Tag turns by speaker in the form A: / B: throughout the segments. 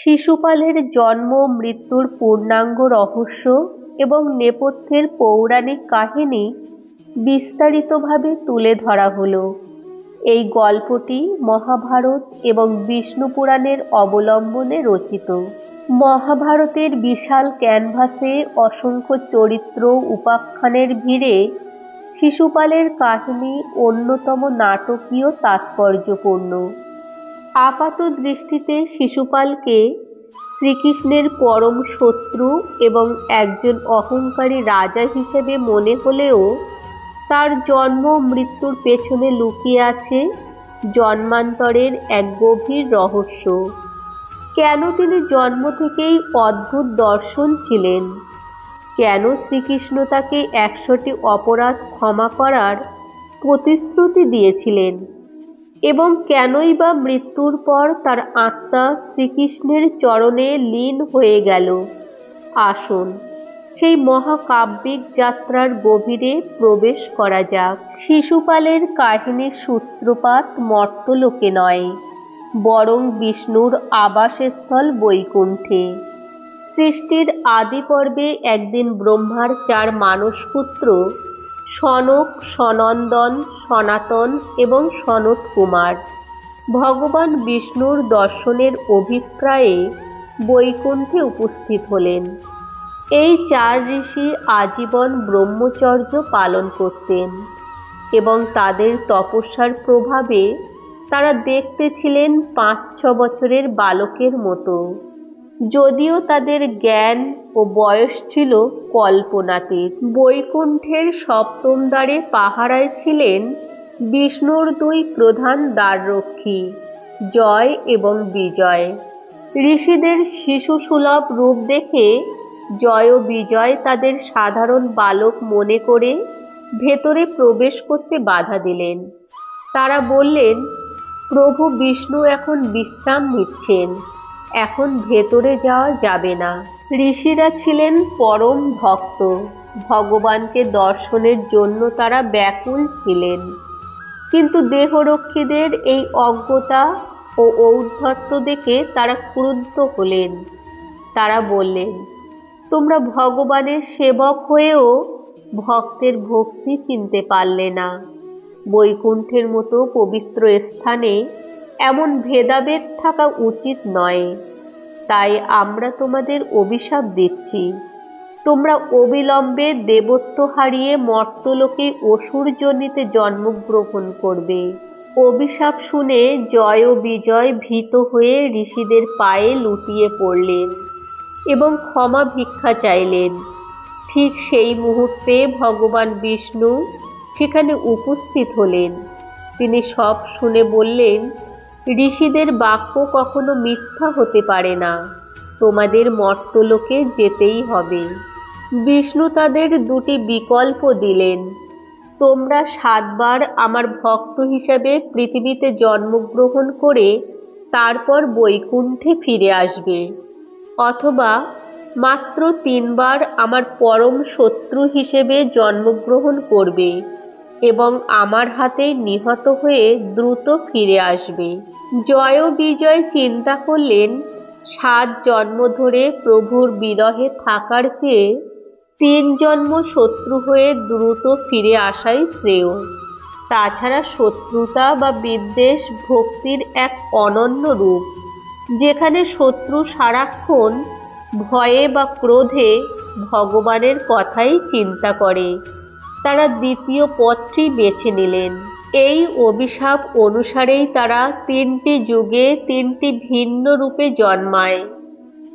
A: শিশুপালের জন্ম, মৃত্যুর পূর্ণাঙ্গ রহস্য এবং নেপথ্যের পৌরাণিক কাহিনী বিস্তারিতভাবে তুলে ধরা হলো। এই গল্পটি মহাভারত এবং বিষ্ণু পুরাণের অবলম্বনে রচিত। মহাভারতের বিশাল ক্যানভাসে অসংখ্য চরিত্র উপাখ্যানের ভিড়ে শিশুপালের কাহিনী অন্যতম নাটকীয় তাৎপর্যপূর্ণ। আপাত দৃষ্টিতে শিশুপালকে শ্রীকৃষ্ণের পরম শত্রু এবং একজন অহংকারী রাজা হিসেবে মনে হলেও তার জন্ম মৃত্যুর পেছনে লুকিয়ে আছে জন্মান্তরের এক গভীর রহস্য। কেন তিনি জন্ম থেকেই অদ্ভুত দর্শন ছিলেন? কেন শ্রীকৃষ্ণ তাকে একশোটি অপরাধ ক্ষমা করার প্রতিশ্রুতি দিয়েছিলেন? এবং কেনই বা মৃত্যুর পর তার আত্মা শ্রীকৃষ্ণের চরণে লীন হয়ে গেল। আসুন, সেই মহাকাব্যিক যাত্রার গভীরে প্রবেশ করা যাক। শিশুপালের কাহিনীর সূত্রপাত মর্তলোকে নয়, বরং বিষ্ণুর আবাসস্থল বৈকুণ্ঠে। সৃষ্টির আদি পর্বে একদিন ব্রহ্মার চার মানসপুত্র সনক, সনন্দন, সনাতন এবং সনত কুমার। ভগবান বিষ্ণুর দর্শনের অভিপ্রায়ে বৈকুণ্ঠে উপস্থিত হলেন। এই চার ঋষি আজীবন ব্রহ্মচর্য পালন করতেন এবং তাদের তপস্যার প্রভাবে তারা দেখতে ছিলেন পাঁচ ছ বছরের বালকের মতো। যদিও তাদের জ্ঞান ও বয়স ছিল কল্পনাতীত বৈকুণ্ঠের সপ্তম দ্বারে পাহারায় ছিলেন বিষ্ণুর দুই প্রধান দ্বাররক্ষী, জয় এবং বিজয়। ঋষিদের শিশু সুলভ রূপ দেখে জয় ও বিজয় তাদের সাধারণ বালক মনে করে ভেতরে প্রবেশ করতে বাধা দিলেন। তারা বললেন, প্রভু বিষ্ণু এখন বিশ্রাম নিচ্ছেন। এখন ভেতরে যাওয়া যাবে না। ঋষিরা ছিলেন পরম ভক্ত। ভগবানকে দর্শনের জন্য তারা ব্যাকুল ছিলেন। কিন্তু দেহরক্ষীদের এই অজ্ঞতা ও ঔদ্ধত্য দেখে তারা ক্রুদ্ধ হলেন। তারা বললেন, তোমরা ভগবানের সেবক হয়েও ভক্তের ভক্তি চিনতে পারলে না। বৈকুণ্ঠের মতো পবিত্র স্থানে এমন ভেদাভেদ থাকা উচিত নয়। তাই আমরা তোমাদের অভিশাপ দিচ্ছি। তোমরা অবিলম্বে দেবত্ব হারিয়ে মর্তলোকে অসুরজনিতে জন্মগ্রহণ করবে। অভিশাপ শুনে জয় ও বিজয় ভীত হয়ে ঋষিদের পায়ে লুটিয়ে পড়লেন এবং ক্ষমা ভিক্ষা চাইলেন। ঠিক সেই মুহূর্তে ভগবান বিষ্ণু সেখানে উপস্থিত হলেন। তিনি সব শুনে বললেন ঋষিদের বাক্য কখনো মিথ্যা হতে পারে না। তোমাদের মর্তলোকে যেতেই হবে। বিষ্ণু তাদের দুটি বিকল্প দিলেন। তোমরা সাতবার আমার ভক্ত হিসাবে পৃথিবীতে জন্মগ্রহণ করে তারপর বৈকুণ্ঠে ফিরে আসবে। অথবা মাত্র তিনবার আমার পরম শত্রু হিসেবে জন্মগ্রহণ করবে। এবং আমার হাতে নিহত হয়ে দ্রুত ফিরে আসবে। জয় বিজয় চিন্তা করলেন, সাত জন্ম ধরে প্রভুর বিরহে থাকার চেয়ে তিন জন্ম শত্রু হয়ে দ্রুত ফিরে আসাই শ্রেয়। তাছাড়া শত্রুতা বা বিদ্বেষ ভক্তির এক অনন্য রূপ। যেখানে শত্রু সারাক্ষণ ভয়ে বা ক্রোধে ভগবানের কথাই চিন্তা করে। তারা দ্বিতীয় পথটি বেছে নিলেন। এই অভিশাপ অনুসারেই তারা তিনটি যুগে তিনটি ভিন্ন রূপে জন্মায়।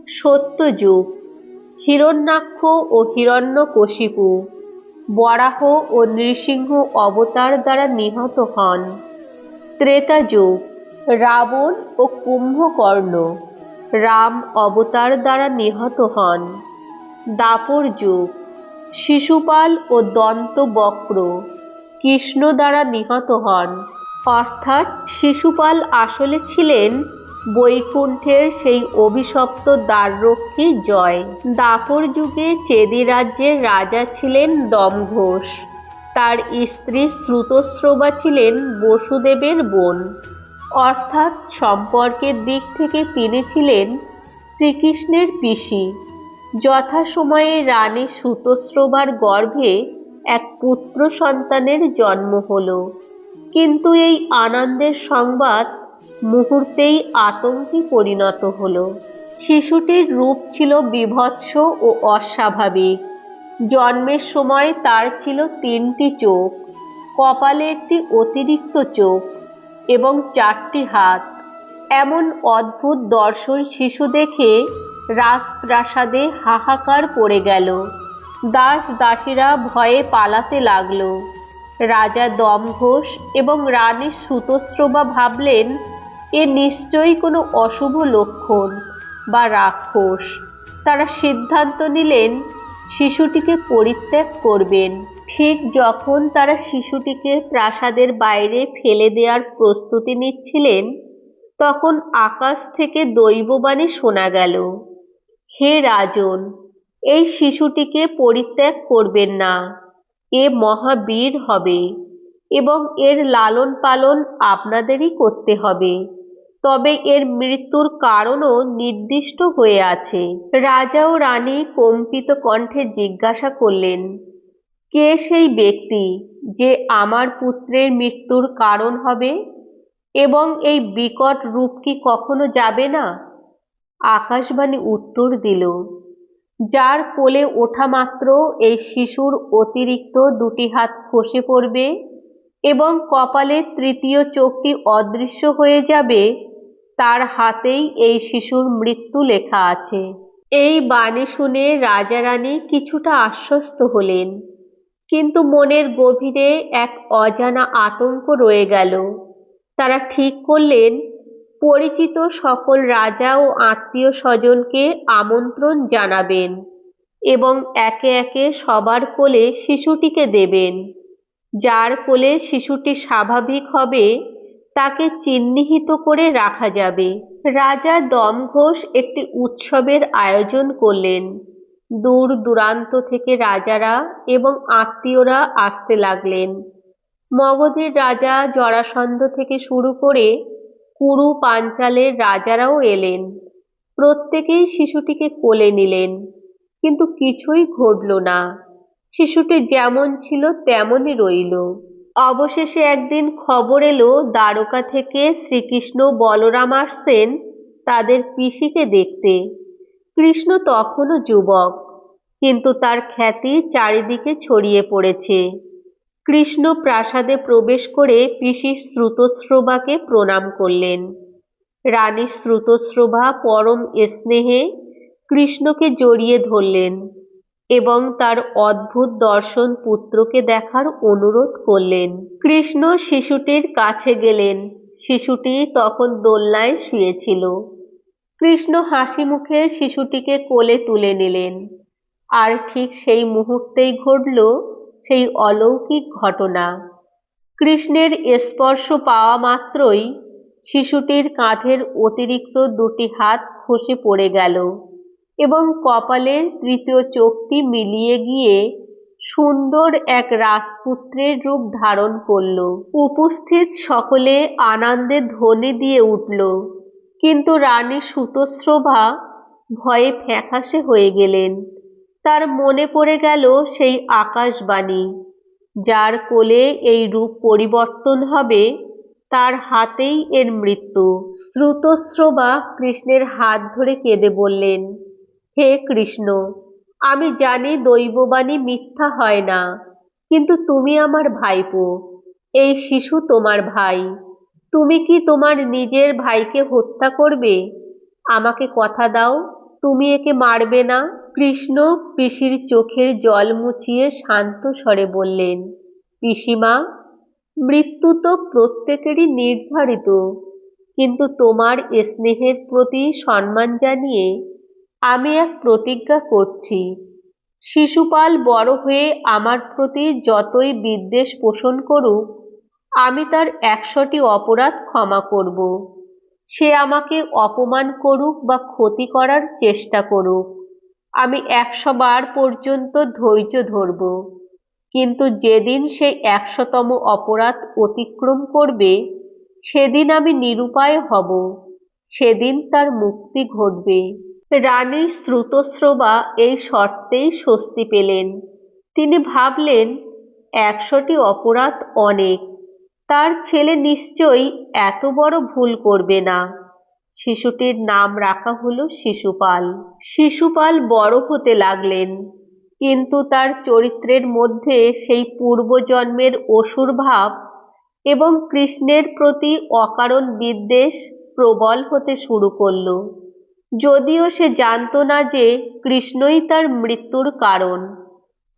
A: সত্য যুগ, হিরণ্যাক্ষ ও হিরণ্যকশিপু। বরাহ ও নৃসিংহ অবতার দ্বারা নিহত হন। ত্রেতা যুগ, রাবণ ও কুম্ভকর্ণ, রাম অবতার দ্বারা নিহত হন। দাপর যুগ শিশুপাল ও দন্তবক্র কৃষ্ণ দ্বারা নিহত হন। অর্থাৎ শিশুপাল আসলে ছিলেন বৈকুণ্ঠের সেই অভিশপ্ত দ্বাররক্ষী জয়। দাপর যুগে চেদি রাজ্যের রাজা ছিলেন দমঘোষ। তার স্ত্রী শ্রুতস্রবা ছিলেন বসুদেবের বোন। অর্থাৎ সম্পর্কের দিক থেকে তিনি ছিলেন শ্রীকৃষ্ণের পিসি। যথাসময়ে রানী সুতস্রবার গর্ভে এক পুত্র সন্তানের জন্ম হল। কিন্তু এই আনন্দের সংবাদ মুহূর্তেই আতঙ্কে পরিণত হল। শিশুটির রূপ ছিল বিভৎস ও অস্বাভাবিক। জন্মের সময় তার ছিল তিনটি চোখ, কপালে একটি অতিরিক্ত চোখ এবং চারটি হাত। এমন অদ্ভুত দর্শন শিশু দেখে রাজপ্রাসাদে হাহাকার পড়ে গেল। দাস দাসীরা ভয়ে পালাতে লাগল। রাজা দমঘোষ এবং রানী সুতস্রবা ভাবলেন, এ নিশ্চয়ই কোনো অশুভ লক্ষণ বা রাক্ষস। তারা সিদ্ধান্ত নিলেন, শিশুটিকে পরিত্যাগ করবেন। ঠিক যখন তারা শিশুটিকে প্রাসাদের বাইরে ফেলে দেওয়ার প্রস্তুতি নিচ্ছিলেন, তখন আকাশ থেকে দৈববাণী শোনা গেল। হে রাজন, এই শিশুটিকে পরিত্যাগ করবেন না। এ মহাবীর হবে এবং এর লালন পালন আপনাদেরই করতে হবে। তবে এর মৃত্যুর কারণও নির্দিষ্ট হয়ে আছে। রাজা ও রানী কম্পিত কণ্ঠে জিজ্ঞাসা করলেন, কে সেই ব্যক্তি যে আমার পুত্রের মৃত্যুর কারণ হবে এবং এই বিকট রূপ কি কখনো যাবে না? আকাশবাণী উত্তর দিল, যার কোলে ওঠা মাত্র এই শিশুর অতিরিক্ত দুটি হাত খসে পড়বে এবং কপালে তৃতীয় চোখটি অদৃশ্য হয়ে যাবে, তার হাতেই এই শিশুর মৃত্যু লেখা আছে। এই বাণী শুনে রাজা রানী কিছুটা আশ্বস্ত হলেন, কিন্তু মনের গভীরে এক অজানা আতঙ্ক রয়ে গেল। তারা ঠিক করলেন পরিচিত সকল রাজা ও আত্মীয় স্বজনকে আমন্ত্রণ জানাবেন এবং একে একে সবার কোলে শিশুটিকে দেবেন। যার কোলে শিশুটি স্বাভাবিক হবে, তাকে চিহ্নিত করে রাখা যাবে। রাজা দমঘোষ একটি উৎসবের আয়োজন করলেন। দূর দূরান্ত থেকে রাজারা এবং আত্মীয়রা আসতে লাগলেন। মগধের রাজা জরাসন্ধ থেকে শুরু করে কুরু পাঞ্চালের রাজারাও এলেন। প্রত্যেকেই শিশুটিকে কোলে নিলেন, কিন্তু কিছুই ঘটল না। শিশুটি যেমন ছিল তেমনই রইল। অবশেষে একদিন খবর এলো, দ্বারকা থেকে শ্রীকৃষ্ণ বলরাম আসছেন তাদের পিসিকে দেখতে। কৃষ্ণ তখনও যুবক, কিন্তু তার খ্যাতি চারিদিকে ছড়িয়ে পড়েছে। কৃষ্ণ প্রাসাদে প্রবেশ করে পিসি শ্রুতশ্রবাকে প্রণাম করলেন। রানী শ্রুতশ্রভা পরম স্নেহে কৃষ্ণকে জড়িয়ে ধরলেন এবং তার অদ্ভুত দর্শন পুত্রকে দেখার অনুরোধ করলেন। কৃষ্ণ শিশুটির কাছে গেলেন। শিশুটি তখন দোলনায় শুয়েছিল। কৃষ্ণ হাসি মুখে শিশুটিকে কোলে তুলে নিলেন। আর ঠিক সেই মুহূর্তেই ঘটল সেই অলৌকিক ঘটনা। কৃষ্ণের স্পর্শ পাওয়া মাত্রই শিশুটির কাঁধের অতিরিক্ত দুটি হাত খসে পড়ে গেল এবং কপালের তৃতীয় চোখটি মিলিয়ে গিয়ে সুন্দর এক রাজপুত্রের রূপ ধারণ করল। উপস্থিত সকলে আনন্দে ধ্বনি দিয়ে উঠল, কিন্তু রানী সুতস্রভা ভয়ে ফ্যাকাশে হয়ে গেলেন। তার মনে পড়ে গেল সেই আকাশবাণী। যার কোলে এই রূপ পরিবর্তন হবে, তার হাতেই এর মৃত্যু। শ্রুতস্রবা কৃষ্ণের হাত ধরে কেঁদে বললেন, হে কৃষ্ণ, আমি জানি দৈববাণী মিথ্যা হয় না, কিন্তু তুমি আমার ভাইপো। এই শিশু তোমার ভাই। তুমি কি তোমার নিজের ভাইকে হত্যা করবে? আমাকে কথা দাও। তুমি একে মারবে না। কৃষ্ণ পিসির চোখের জল মুছিয়ে শান্ত স্বরে বললেন, পিসিমা, মৃত্যু তো প্রত্যেকেরই নির্ধারিত, কিন্তু তোমার স্নেহের প্রতি সম্মান জানিয়ে আমি এক প্রতিজ্ঞা করছি। শিশুপাল বড় হয়ে আমার প্রতি যতই বিদ্বেষ পোষণ করুক, আমি তার একশোটি অপরাধ ক্ষমা করব। সে আমাকে অপমান করুক বা ক্ষতি করার চেষ্টা করুক। আমি একশো বার পর্যন্ত ধৈর্য ধরব। কিন্তু যেদিন সে একশোতম অপরাধ অতিক্রম করবে, সেদিন আমি নিরুপায় হব। সেদিন তার মুক্তি ঘটবে। রানী শ্রুতস্রবা এই শর্তেই স্বস্তি পেলেন। তিনি ভাবলেন, একশোটি অপরাধ অনেক। তার ছেলে নিশ্চয়ই এত বড় ভুল করবে না। শিশুটির নাম রাখা হলো শিশুপাল। শিশুপাল বড় হতে লাগলেন, কিন্তু তার চরিত্রের মধ্যে সেই পূর্বজন্মের অসুর ভাব এবং কৃষ্ণের প্রতি অকারণ বিদ্বেষ প্রবল হতে শুরু করল। যদিও সে জানতো না যে কৃষ্ণই তার মৃত্যুর কারণ,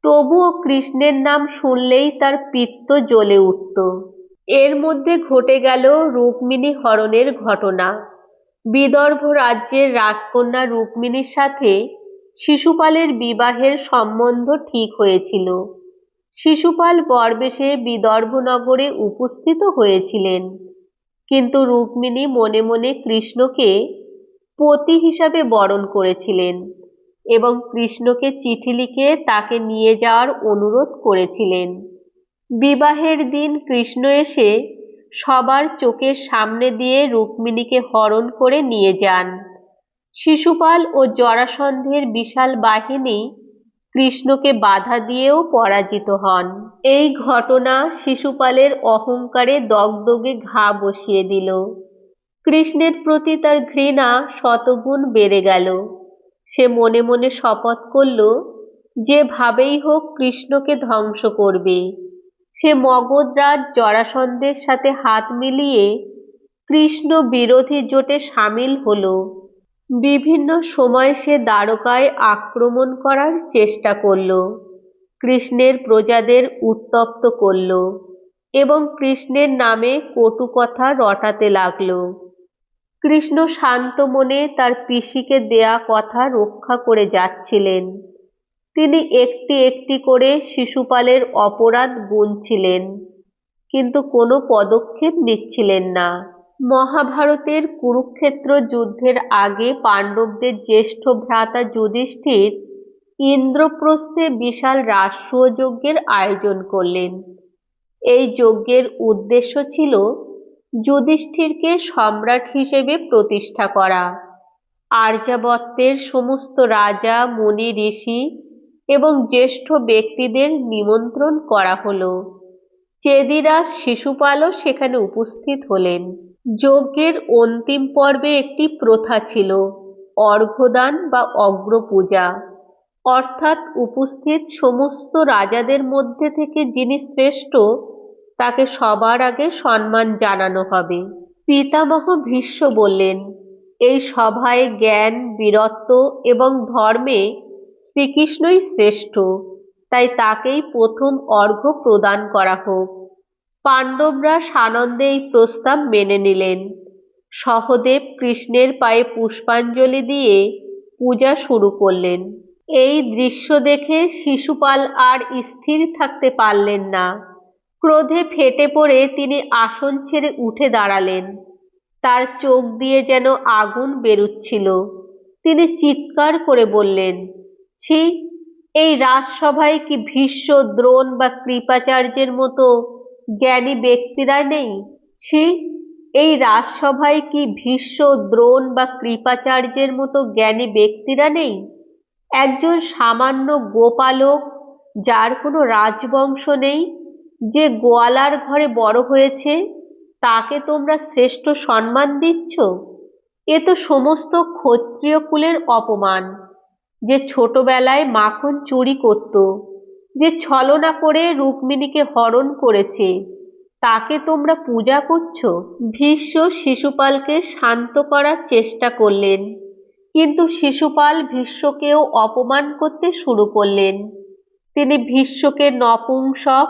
A: তবুও কৃষ্ণের নাম শুনলেই তার পিত্ত জ্বলে উঠত। এর মধ্যে ঘটে গেল রুক্মিণী হরণের ঘটনা। বিদর্ভ রাজ্যের রাজকন্যা রুক্মিণীর সাথে শিশুপালের বিবাহের সম্বন্ধ ঠিক হয়েছিল। শিশুপাল বরবেশে বিদর্ভ নগরে উপস্থিত হয়েছিলেন। কিন্তু রুক্মিণী মনে মনে কৃষ্ণকে পতি হিসাবে বরণ করেছিলেন এবং কৃষ্ণকে চিঠি লিখে তাকে নিয়ে যাওয়ার অনুরোধ করেছিলেন। বিবাহের দিন কৃষ্ণ এসে সবার চোখের সামনে দিয়ে রুক্মিণীকে হরণ করে নিয়ে যান। শিশুপাল ও জরাসন্ধের বিশাল বাহিনী কৃষ্ণকে বাধা দিয়েও পরাজিত হন। এই ঘটনা শিশুপালের অহংকারে দগদগে ঘা বসিয়ে দিল। কৃষ্ণের প্রতি তার ঘৃণা শতগুণ বেড়ে গেল। সে মনে মনে শপথ করল, যেভাবেই হোক কৃষ্ণকে ধ্বংস করবে। সে মগধরাজ জরাসন্ধের সাথে হাত মিলিয়ে কৃষ্ণ বিরোধী জোটে সামিল হলো। বিভিন্ন সময় সে দ্বারকায় আক্রমণ করার চেষ্টা করল। কৃষ্ণের প্রজাদের উত্তপ্ত করল এবং কৃষ্ণের নামে কটু কথা রটাতে লাগল। কৃষ্ণ শান্ত মনে তার পিসিকে দেয়া কথা রক্ষা করে যাচ্ছিলেন। তিনি একটি একটি করে শিশুপালের অপরাধ গুনছিলেন, কিন্তু কোনো পদক্ষেপ নিচ্ছিলেন না। মহাভারতের কুরুক্ষেত্র যুদ্ধের আগে পাণ্ডবদের জ্যেষ্ঠ ভ্রাতা যুধিষ্ঠির ইন্দ্রপ্রস্থে বিশাল রাষ্ট্রীয় যজ্ঞের আয়োজন করলেন। এই যজ্ঞের উদ্দেশ্য ছিল যুধিষ্ঠিরকে সম্রাট হিসেবে প্রতিষ্ঠা করা। আর্যাবত্যের সমস্ত রাজা, মুনি, ঋষি এবং জ্যেষ্ঠ ব্যক্তিদের নিমন্ত্রণ করা হলো। চেদিরাজ শিশুপালও সেখানে উপস্থিত হলেন। যজ্ঞের অন্তিম পর্বে একটি প্রথা ছিল, অর্ঘ্যদান বা অগ্রপূজা। অর্থাৎ উপস্থিত সমস্ত রাজাদের মধ্যে থেকে যিনি শ্রেষ্ঠ, তাকে সবার আগে সম্মান জানানো হবে। পিতামহ ভীষ্ম বললেন, এই সভায় জ্ঞান, বীরত্ব এবং ধর্মে শ্রীকৃষ্ণই শ্রেষ্ঠ, তাই তাকেই প্রথম অর্ঘ্য প্রদান করা হোক। পাণ্ডবরা সানন্দে এই প্রস্তাব মেনে নিলেন। সহদেব কৃষ্ণের পায়ে পুষ্পাঞ্জলি দিয়ে পূজা শুরু করলেন। এই দৃশ্য দেখে শিশুপাল আর স্থির থাকতে পারলেন না। ক্রোধে ফেটে পড়ে তিনি আসন ছেড়ে উঠে দাঁড়ালেন। তার চোখ দিয়ে যেন আগুন বেরুচ্ছিল। তিনি চিৎকার করে বললেন ছি, এই রাজসভায় কি ভীষ্ম, দ্রোণ বা কৃপাচার্যের মতো জ্ঞানী ব্যক্তিরা নেই? ছি, এই রাজসভায় কি ভীষ্ম, দ্রোণ বা কৃপাচার্যের মতো জ্ঞানী ব্যক্তিরা নেই? একজন সামান্য গোপালক, যার কোনো রাজবংশ নেই, যে গোয়ালার ঘরে বড় হয়েছে, তাকে তোমরা শ্রেষ্ঠ সম্মান দিচ্ছ? এ তো সমস্ত ক্ষত্রিয় কুলের অপমান। যে ছোটবেলায় মাখন চুরি করত, যে ছলনা করে রুক্মিণীকে হরণ করেছে, তাকে তোমরা পূজা করছ? ভীষ্ম শিশুপালকে শান্ত করার চেষ্টা করলেন, কিন্তু শিশুপাল ভীষ্মকেও অপমান করতে শুরু করলেন। তিনি ভীষ্মকে নপুংসক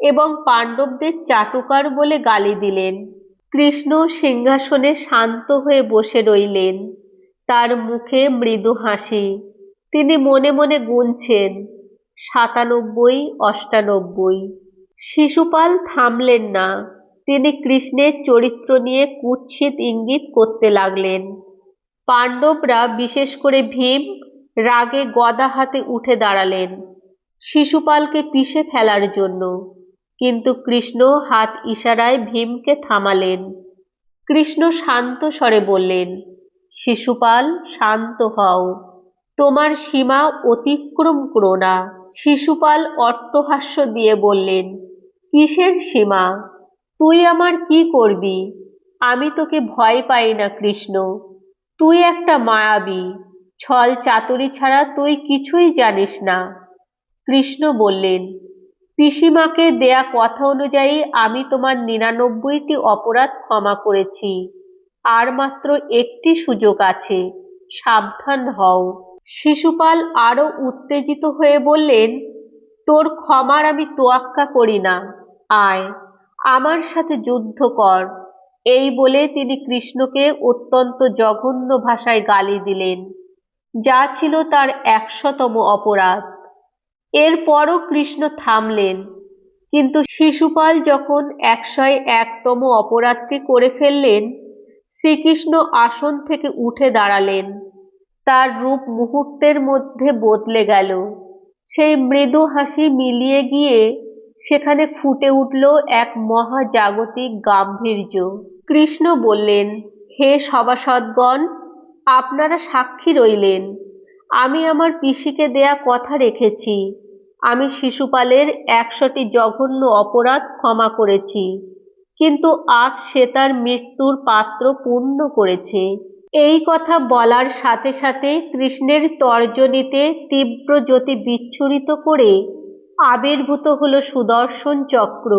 A: এবং পাণ্ডবদের চাটুকার বলে গালি দিলেন। কৃষ্ণ সিংহাসনে শান্ত হয়ে বসে রইলেন। তার মুখে মৃদু হাসি। তিনি মনে মনে গুনছেন, সাতানব্বই, অষ্টানব্বই। শিশুপাল থামলেন না। তিনি কৃষ্ণের চরিত্র নিয়ে কুৎসিত ইঙ্গিত করতে লাগলেন। পাণ্ডবরা, বিশেষ করে ভীম, রাগে গদা হাতে উঠে দাঁড়ালেন শিশুপালকে পিষে ফেলার জন্য। কিন্তু কৃষ্ণ হাত ইশারায় ভীমকে থামালেন। কৃষ্ণ শান্ত স্বরে বললেন, শিশুপাল, শান্ত হও। তোমার সীমা অতিক্রম করো না। শিশুপাল অট্টহাস্য দিয়ে বললেন, কিসের সীমা? তুই আমার কি করবি? আমি তোকে ভয় পাই না কৃষ্ণ। তুই একটা মায়াবী। ছল চাতুরি ছাড়া তুই কিছুই জানিস না। কৃষ্ণ বললেন, পিসিমাকে দেয়া কথা অনুযায়ী আমি তোমার নিরানব্বইটি অপরাধ ক্ষমা করেছি। আর মাত্র একটি সুযোগ আছে, সাবধান হও। শিশুপাল আরও উত্তেজিত হয়ে বললেন, তোর ক্ষমার আমি তোয়াক্কা করি না। আয়, আমার সাথে যুদ্ধ কর। এই বলে তিনি কৃষ্ণকে অত্যন্ত জঘন্য ভাষায় গালি দিলেন, যা ছিল তার একশতম অপরাধ। এরপরও কৃষ্ণ থামলেন, কিন্তু শিশুপাল যখন একশয় একতম অপরাধটি করে ফেললেন, শ্রীকৃষ্ণ আসন থেকে উঠে দাঁড়ালেন। তার রূপ মুহূর্তের মধ্যে বদলে গেল। সেই মৃদু হাসি মিলিয়ে গিয়ে সেখানে ফুটে উঠল এক মহাজাগতিক গাম্ভীর্য। কৃষ্ণ বললেন, হে সভাসদগণ, আপনারা সাক্ষী রইলেন। আমি আমার পিসিকে দেয়া কথা রেখেছি। আমি শিশুপালের একশোটি জঘন্য অপরাধ ক্ষমা করেছি। কিন্তু আজ সে তার মৃত্যুর পাত্র পূর্ণ করেছে। এই কথা বলার সাথে সাথে কৃষ্ণের তর্জনীতে তীব্র জ্যোতি বিচ্ছুরিত করে আবির্ভূত হল সুদর্শন চক্র।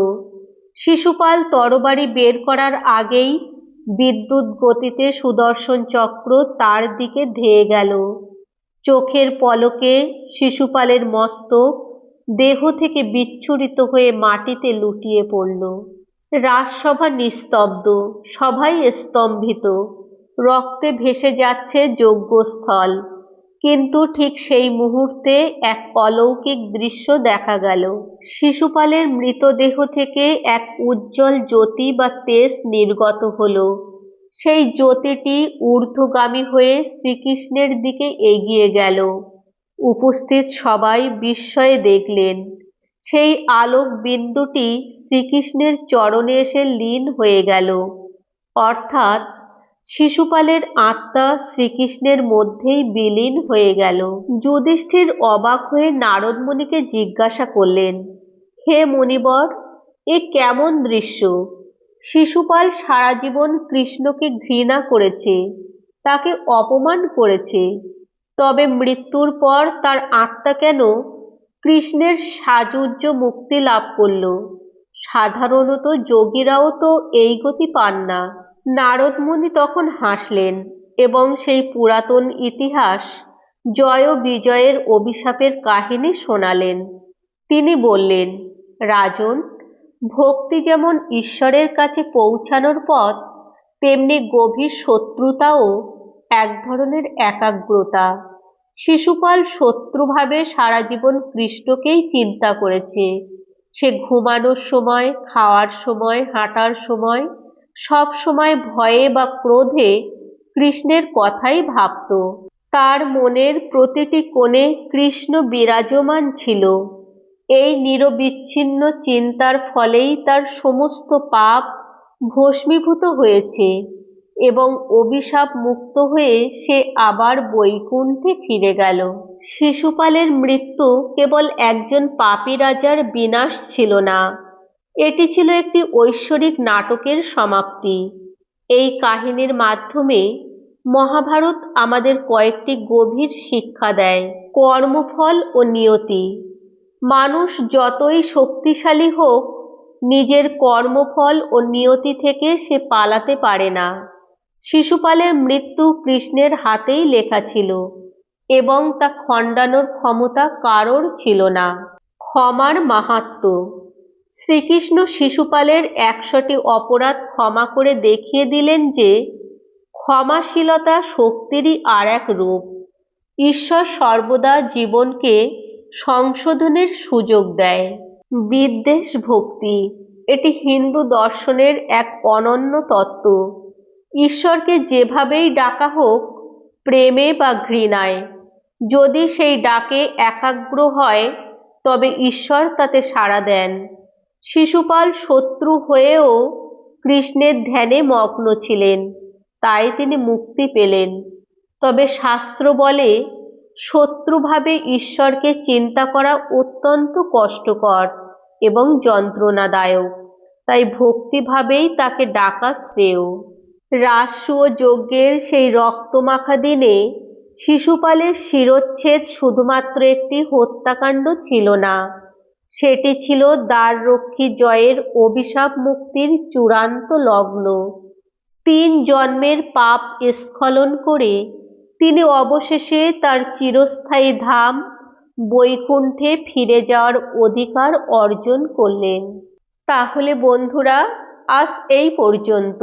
A: শিশুপাল তরবারি বের করার আগেই বিদ্যুৎ গতিতে সুদর্শন চক্র তার দিকে ধেয়ে গেল। চোখের পলকে শিশুপালের মস্তক দেহ থেকে বিচ্ছুরিত হয়ে মাটিতে লুটিয়ে পড়ল। রাজসভা নিস্তব্ধ সবাই স্তম্ভিত। রক্তে ভেসে যাচ্ছে যজ্ঞস্থল। কিন্তু ঠিক সেই মুহূর্তে এক অলৌকিক দৃশ্য দেখা গেল। শিশুপালের মৃতদেহ থেকে এক উজ্জ্বল জ্যোতি বা তেজ নির্গত হল। সেই জ্যোতিটি ঊর্ধ্বগামী হয়ে শ্রীকৃষ্ণের দিকে এগিয়ে গেল। উপস্থিত সবাই বিস্ময়ে দেখলেন। সেই আলোক বিন্দুটি শ্রীকৃষ্ণের চরণে এসে লীন হয়ে গেল। অর্থাৎ শিশুপালের আত্মা শ্রীকৃষ্ণের মধ্যেই বিলীন হয়ে গেল। যুধিষ্ঠির অবাক হয়ে নারদমণিকে জিজ্ঞাসা করলেন, হে মণিবর এ কেমন দৃশ্য? শিশুপাল সারা জীবন কৃষ্ণকে ঘৃণা করেছে, তাকে অপমান করেছে। তবে মৃত্যুর পর তার আত্মা কেন কৃষ্ণের সাজুজ্য মুক্তি লাভ করল? সাধারণত যোগীরাও তো এই গতি পান না। নারদমুনি তখন হাসলেন এবং সেই পুরাতন ইতিহাস জয় বিজয়ের অভিশাপের কাহিনী শোনালেন। তিনি বললেন, রাজন, ভক্তি যেমন ঈশ্বরের কাছে পৌঁছানোর পথ, তেমনি গভীর শত্রুতাও এক ধরনের একাগ্রতা। শিশুপাল শত্রুভাবে সারা জীবন কৃষ্ণকেই চিন্তা করেছে। সে ঘুমানোর সময়, খাওয়ার সময়, হাঁটার সময় সব সময় ভয়ে বা ক্রোধে কৃষ্ণের কথাই ভাবত। তার মনের প্রতিটি কোণে কৃষ্ণ বিরাজমান ছিল। এই নিরবিচ্ছিন্ন চিন্তার ফলেই তার সমস্ত পাপ ভস্মীভূত হয়েছে এবং অভিশাপ মুক্ত হয়ে সে আবার বৈকুণ্ঠে ফিরে গেল। শিশুপালের মৃত্যু কেবল একজন পাপী রাজার বিনাশ ছিল না। এটি ছিল একটি ঐশ্বরিক নাটকের সমাপ্তি। এই কাহিনীর মাধ্যমে মহাভারত আমাদের কয়েকটি গভীর শিক্ষা দেয়, কর্মফল ও নিয়তি। মানুষ যতই শক্তিশালী হোক, নিজের কর্মফল ও নিয়তি থেকে সে পালাতে পারে না। শিশুপালের মৃত্যু কৃষ্ণের হাতেই লেখা ছিল এবং তা খণ্ডানোর ক্ষমতা কারোর ছিল না। ক্ষমার মাহাত্ম শ্রীকৃষ্ণ শিশুপালের একশোটি অপরাধ ক্ষমা করে দেখিয়ে দিলেন যে, ক্ষমাশীলতা শক্তিরই আর এক রূপ। ঈশ্বর সর্বদা জীবনকে সংশোধনের সুযোগ দেয়। বিদ্বেষ ভক্তি, এটি হিন্দু দর্শনের এক অনন্য তত্ত্ব। ঈশ্বরকে যেভাবেই ডাকা হোক, প্রেমে বা ঘৃণায়, যদি সেই ডাকে একাগ্র হয়, তবে ঈশ্বর তাতে সাড়া দেন। শিশুপাল শত্রু হয়েও কৃষ্ণের ধ্যানে মগ্ন ছিলেন, তাই তিনি মুক্তি পেলেন। তবে শাস্ত্র বলে, শত্রুভাবে ঈশ্বরকে চিন্তা করা অত্যন্ত কষ্টকর এবং যন্ত্রণাদায়ক, তাই ভক্তিভাবেই তাকে ডাকা শ্রেয়। ও যজ্ঞের সেই রক্তমাখা দিনে শিশুপালের শিরচ্ছেদ শুধুমাত্র একটি হত্যাকাণ্ড ছিল না সেটি ছিল দ্বাররক্ষী জয়ের অভিশাপ মুক্তির চূড়ান্ত লগ্ন। তিন জন্মের পাপ স্খলন করে তিনি অবশেষে তার চিরস্থায়ী ধাম বৈকুণ্ঠে ফিরে যাওয়ার অধিকার অর্জন করলেন। তাহলে বন্ধুরা, আজ এই পর্যন্ত।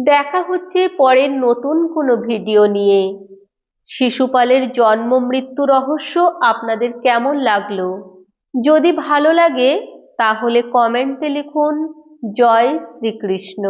A: দেখা হচ্ছে পরের নতুন কোনো ভিডিও নিয়ে। শিশুপালের জন্ম মৃত্যু রহস্য আপনাদের কেমন লাগল? যদি ভালো লাগে তাহলে কমেন্টে লিখুন জয় শ্রীকৃষ্ণ।